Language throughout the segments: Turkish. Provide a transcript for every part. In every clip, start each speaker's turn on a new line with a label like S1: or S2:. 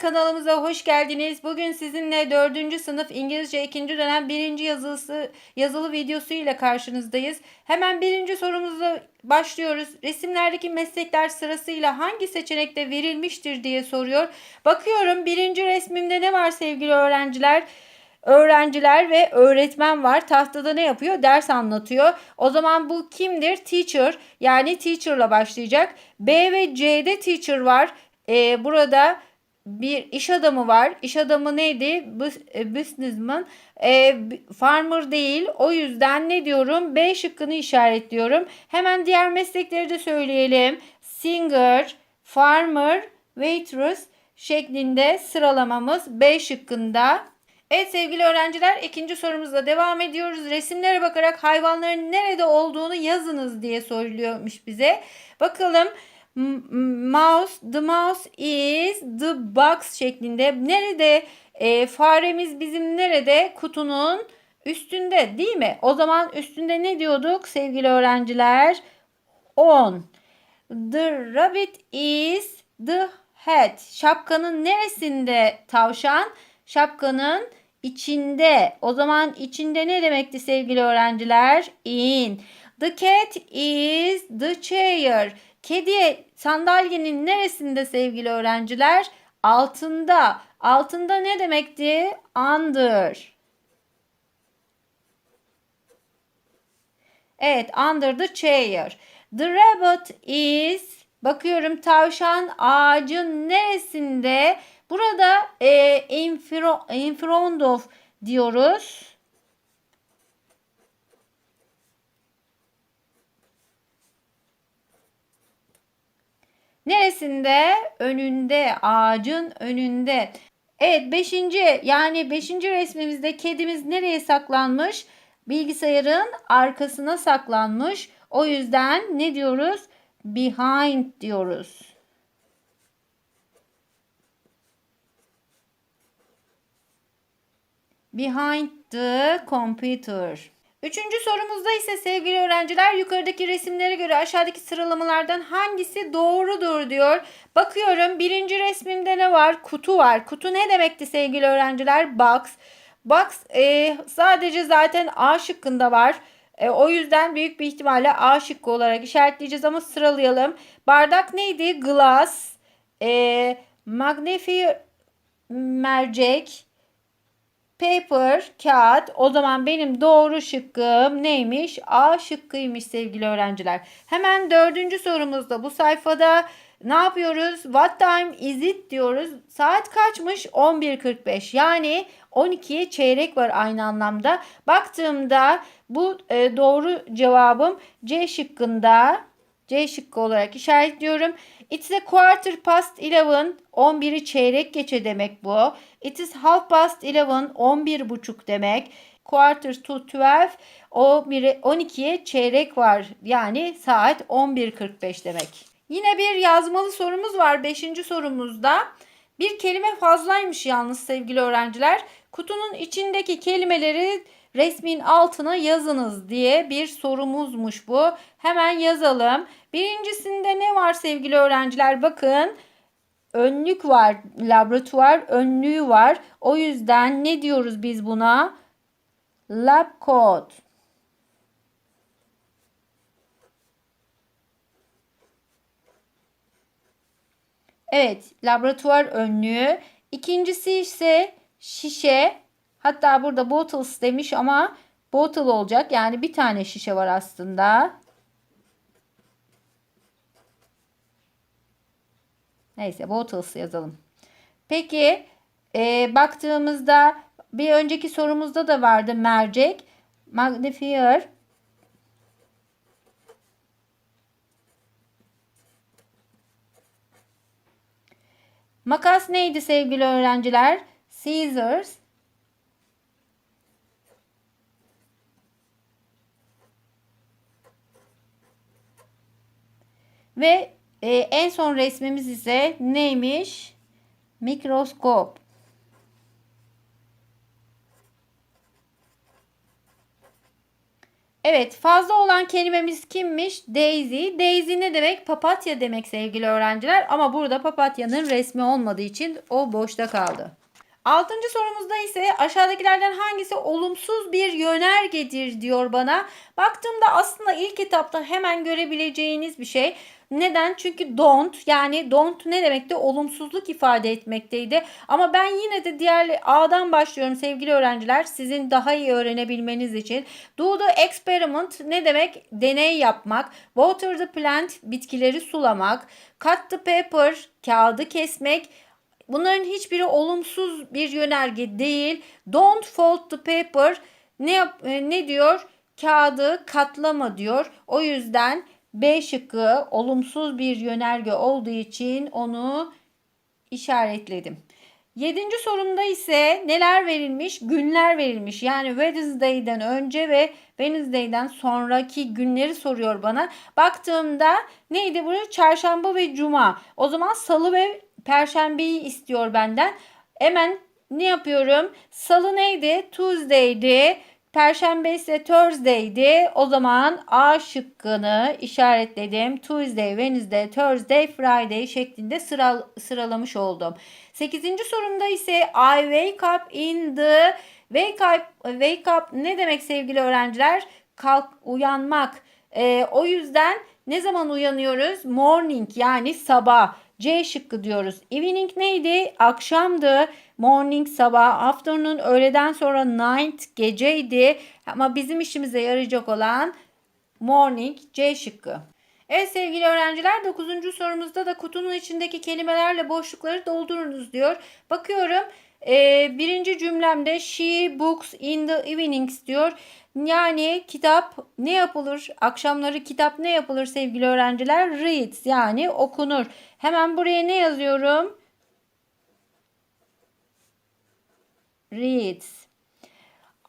S1: kanalımıza hoş geldiniz. Bugün sizinle 4. sınıf İngilizce 2. dönem 1. yazılısı yazılı videosu ile karşınızdayız. Hemen birinci sorumuzla başlıyoruz. Resimlerdeki meslekler sırasıyla hangi seçenekte verilmiştir diye soruyor. Bakıyorum birinci resmimde ne var sevgili öğrenciler? öğrenciler ve öğretmen var. Tahtada ne yapıyor? Ders anlatıyor. O zaman bu kimdir? Teacher. Yani teacher'la başlayacak. B ve C'de teacher var. Ee, burada bir iş adamı var. İş adamı neydi? E, businessman. E, farmer değil. O yüzden ne diyorum? B şıkkını işaretliyorum. Hemen diğer meslekleri de söyleyelim. Singer, farmer, waitress şeklinde sıralamamız B şıkkında. Evet sevgili öğrenciler ikinci sorumuzla devam ediyoruz. Resimlere bakarak hayvanların nerede olduğunu yazınız diye soruluyormuş bize. Bakalım mouse the mouse is the box şeklinde. Nerede? E, faremiz bizim nerede? Kutunun üstünde değil mi? O zaman üstünde ne diyorduk sevgili öğrenciler? On. The rabbit is the head. Şapkanın neresinde tavşan? Şapkanın içinde. O zaman içinde ne demekti sevgili öğrenciler? In. The cat is the chair. Kedi sandalyenin neresinde sevgili öğrenciler? Altında. Altında ne demekti? Under. Evet, under the chair. The rabbit is bakıyorum tavşan ağacın neresinde? Burada e, in, front, in front of diyoruz. Neresinde? Önünde, ağacın önünde. Evet beşinci yani beşinci resmimizde kedimiz nereye saklanmış? Bilgisayarın arkasına saklanmış. O yüzden ne diyoruz? Behind diyoruz. Behind the computer. Üçüncü sorumuzda ise sevgili öğrenciler yukarıdaki resimlere göre aşağıdaki sıralamalardan hangisi doğrudur diyor. Bakıyorum birinci resmimde ne var? Kutu var. Kutu ne demekti sevgili öğrenciler? Box. Box e, sadece zaten A şıkkında var. E, o yüzden büyük bir ihtimalle A şıkkı olarak işaretleyeceğiz ama sıralayalım. Bardak neydi? Glass. E, magnifier mercek. Paper, kağıt. O zaman benim doğru şıkkım neymiş? A şıkkıymış sevgili öğrenciler. Hemen dördüncü sorumuzda bu sayfada ne yapıyoruz? What time is it diyoruz. Saat kaçmış? 11.45. Yani 12'ye çeyrek var aynı anlamda. Baktığımda bu e, doğru cevabım C şıkkında. C şıkkı olarak işaretliyorum. It's a quarter past 11. 11'i çeyrek geçe demek bu. It is half past 11. 11 buçuk demek. Quarter to 12. O 12'ye çeyrek var. Yani saat 11.45 demek. Yine bir yazmalı sorumuz var 5. sorumuzda. Bir kelime fazlaymış yalnız sevgili öğrenciler. Kutunun içindeki kelimeleri resmin altına yazınız diye bir sorumuzmuş bu. Hemen yazalım. Birincisinde ne var sevgili öğrenciler? Bakın önlük var. Laboratuvar önlüğü var. O yüzden ne diyoruz biz buna? Lab coat. Evet, laboratuvar önlüğü. İkincisi ise şişe. Hatta burada bottles demiş ama bottle olacak. Yani bir tane şişe var aslında. Neyse bottles yazalım. Peki e, baktığımızda bir önceki sorumuzda da vardı mercek. Magnifier Makas neydi sevgili öğrenciler? Scissors. Ve e, en son resmimiz ise neymiş? Mikroskop. Evet fazla olan kelimemiz kimmiş? Daisy. Daisy ne demek? Papatya demek sevgili öğrenciler. Ama burada papatyanın resmi olmadığı için o boşta kaldı. Altıncı sorumuzda ise aşağıdakilerden hangisi olumsuz bir yönergedir diyor bana. Baktığımda aslında ilk etapta hemen görebileceğiniz bir şey. Neden? Çünkü don't yani don't ne demekti? Olumsuzluk ifade etmekteydi. Ama ben yine de diğer A'dan başlıyorum sevgili öğrenciler. Sizin daha iyi öğrenebilmeniz için. Do the experiment ne demek? Deney yapmak. Water the plant bitkileri sulamak. Cut the paper kağıdı kesmek. Bunların hiçbiri olumsuz bir yönerge değil. Don't fold the paper ne e, ne diyor? Kağıdı katlama diyor. O yüzden B şıkkı olumsuz bir yönerge olduğu için onu işaretledim. Yedinci sorumda ise neler verilmiş? Günler verilmiş. Yani Wednesday'den önce ve Wednesday'den sonraki günleri soruyor bana. Baktığımda neydi burası? Çarşamba ve cuma. O zaman salı ve perşembeyi istiyor benden. Hemen ne yapıyorum? Salı neydi? Tuesday'di. Perşembe ise Thursday'di. O zaman A şıkkını işaretledim. Tuesday, Wednesday, Thursday, Friday şeklinde sıra, sıralamış oldum. Sekizinci sorumda ise I wake up in the wake up, wake up ne demek sevgili öğrenciler? Kalk, uyanmak. Ee, o yüzden ne zaman uyanıyoruz? Morning yani sabah. C şıkkı diyoruz. Evening neydi? Akşamdı. Morning sabah. Afternoon öğleden sonra night geceydi. Ama bizim işimize yarayacak olan morning C şıkkı. Evet sevgili öğrenciler 9. sorumuzda da kutunun içindeki kelimelerle boşlukları doldurunuz diyor. Bakıyorum e, birinci cümlemde she books in the evenings diyor. Yani kitap ne yapılır? Akşamları kitap ne yapılır sevgili öğrenciler? Reads yani okunur. Hemen buraya ne yazıyorum? Reads.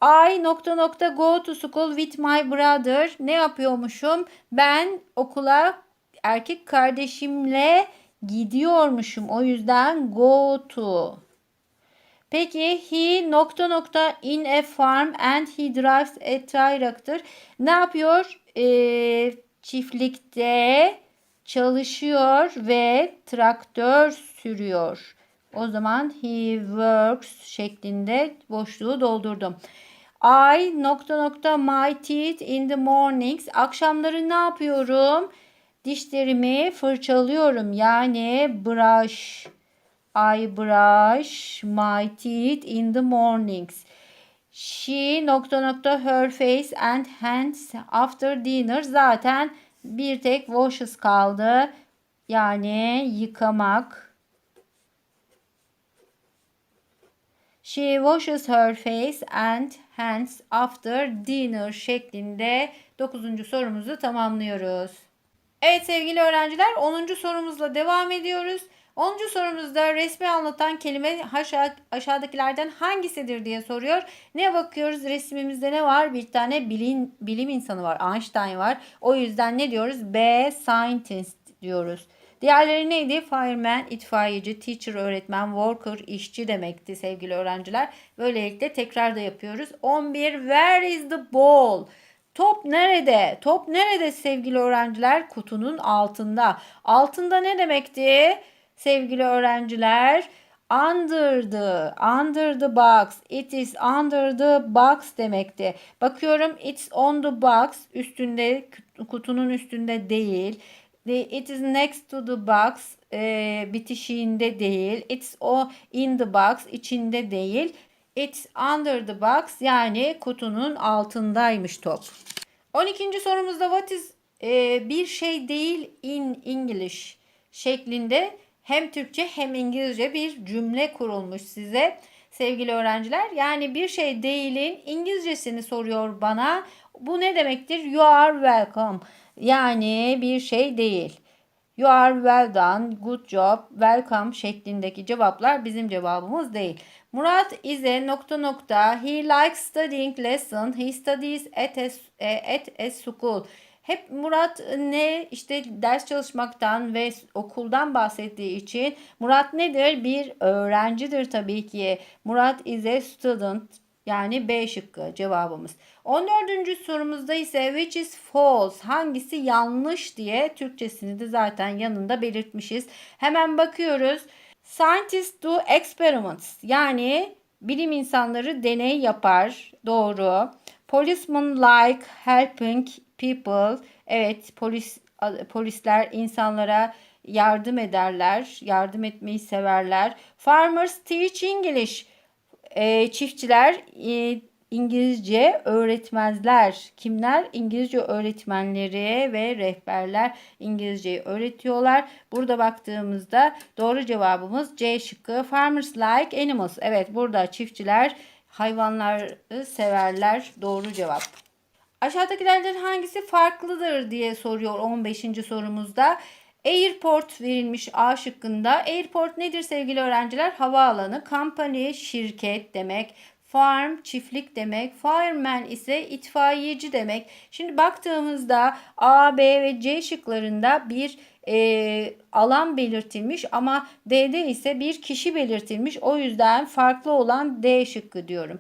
S1: I nokta nokta go to school with my brother. Ne yapıyormuşum? Ben okula erkek kardeşimle gidiyormuşum. O yüzden go to. Peki he nokta nokta in a farm and he drives a tractor. Ne yapıyor? Ee, çiftlikte çalışıyor ve traktör sürüyor. O zaman he works şeklinde boşluğu doldurdum. I nokta nokta my teeth in the mornings. Akşamları ne yapıyorum? Dişlerimi fırçalıyorum. Yani brush. I brush my teeth in the mornings. She nokta nokta her face and hands after dinner. Zaten bir tek washes kaldı. Yani yıkamak. She washes her face and hands after dinner şeklinde 9. sorumuzu tamamlıyoruz. Evet sevgili öğrenciler 10. sorumuzla devam ediyoruz. 10. sorumuzda resmi anlatan kelime aşağı, aşağıdakilerden hangisidir diye soruyor. Ne bakıyoruz? Resmimizde ne var? Bir tane bilim, bilim insanı var. Einstein var. O yüzden ne diyoruz? B scientist diyoruz. Diğerleri neydi? Fireman, itfaiyeci, teacher, öğretmen, worker, işçi demekti sevgili öğrenciler. Böylelikle tekrar da yapıyoruz. 11. Where is the ball? Top nerede? Top nerede sevgili öğrenciler? Kutunun altında. Altında ne demekti? Sevgili öğrenciler, under the, under the box, it is under the box demekti. Bakıyorum it's on the box, üstünde, kutunun üstünde değil. It is next to the box, e, bitişiğinde değil. It's o in the box, içinde değil. It's under the box yani kutunun altındaymış top. 12. sorumuzda what is e, bir şey değil in English şeklinde hem Türkçe hem İngilizce bir cümle kurulmuş size sevgili öğrenciler. Yani bir şey değilin İngilizcesini soruyor bana. Bu ne demektir? You are welcome. Yani bir şey değil. You are well done, good job, welcome şeklindeki cevaplar bizim cevabımız değil. Murat is nokta nokta. He likes studying lesson. He studies at a, at a school. Hep Murat ne işte ders çalışmaktan ve okuldan bahsettiği için Murat nedir? Bir öğrencidir tabii ki. Murat is a student. Yani B şıkkı cevabımız. 14. sorumuzda ise which is false hangisi yanlış diye Türkçesini de zaten yanında belirtmişiz. Hemen bakıyoruz. Scientists do experiments yani bilim insanları deney yapar. Doğru. Policemen like helping people. Evet polis polisler insanlara yardım ederler. Yardım etmeyi severler. Farmers teach English. E, çiftçiler e, İngilizce öğretmezler. Kimler? İngilizce öğretmenleri ve rehberler İngilizceyi öğretiyorlar. Burada baktığımızda doğru cevabımız C şıkkı. Farmers like animals. Evet burada çiftçiler hayvanları severler. Doğru cevap. Aşağıdakilerden hangisi farklıdır diye soruyor 15. sorumuzda. Airport verilmiş A şıkkında. Airport nedir sevgili öğrenciler? Havaalanı, company, şirket demek. Farm, çiftlik demek. Fireman ise itfaiyeci demek. Şimdi baktığımızda A, B ve C şıklarında bir e, alan belirtilmiş ama D'de ise bir kişi belirtilmiş. O yüzden farklı olan D şıkkı diyorum.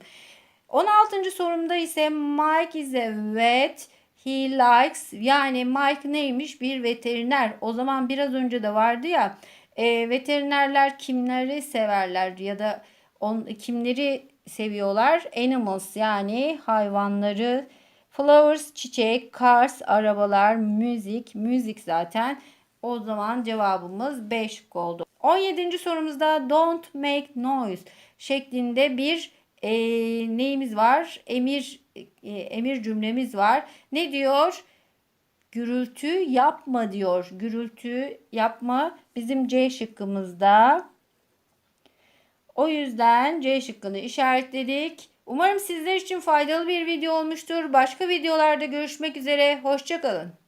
S1: 16. sorumda ise Mike is a vet. He likes yani Mike neymiş? Bir veteriner. O zaman biraz önce de vardı ya e, veterinerler kimleri severler ya da on, kimleri seviyorlar? Animals yani hayvanları. Flowers çiçek, cars arabalar, müzik, müzik zaten. O zaman cevabımız B şıkkı oldu. 17. sorumuzda don't make noise şeklinde bir e, neyimiz var? Emir e, emir cümlemiz var. Ne diyor? Gürültü yapma diyor. Gürültü yapma bizim C şıkkımızda. O yüzden C şıkkını işaretledik. Umarım sizler için faydalı bir video olmuştur. Başka videolarda görüşmek üzere. Hoşçakalın.